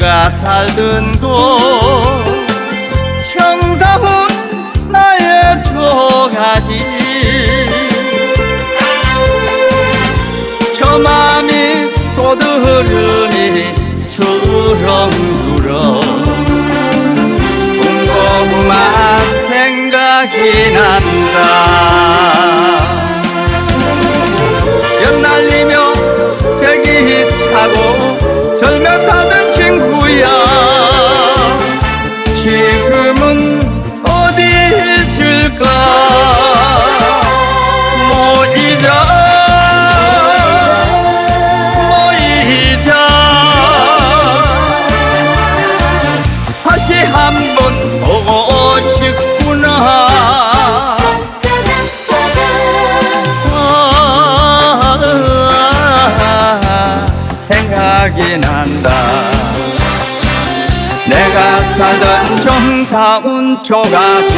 내가 살던 곳. 정다운 나의 조가지 저 맘이 꽃 흐르니 추 생각이 난다. 내가 살던 정다운 초가집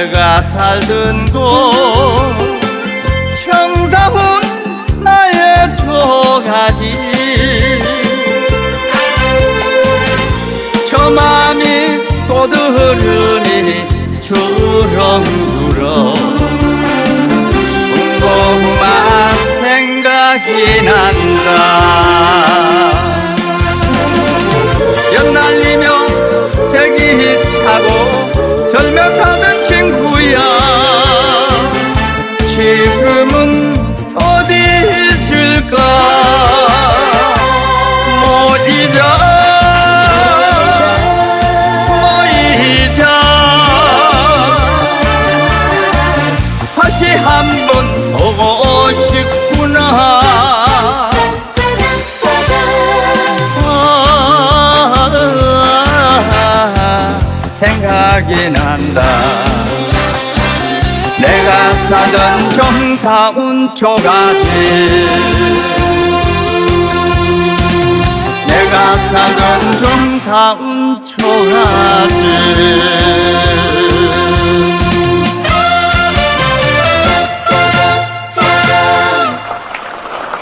내가 살던 곳. 정다운 나의 초가지 저 맘이 고드르니 주렁주렁. 궁금한 생각이 난다. 연날리며 제기 차고 절면하 모이자 모이자 다시 한번 보고 싶구나. 아, 생각이 난다. 내가 사던 정다운 내가 사던 정다운 초가집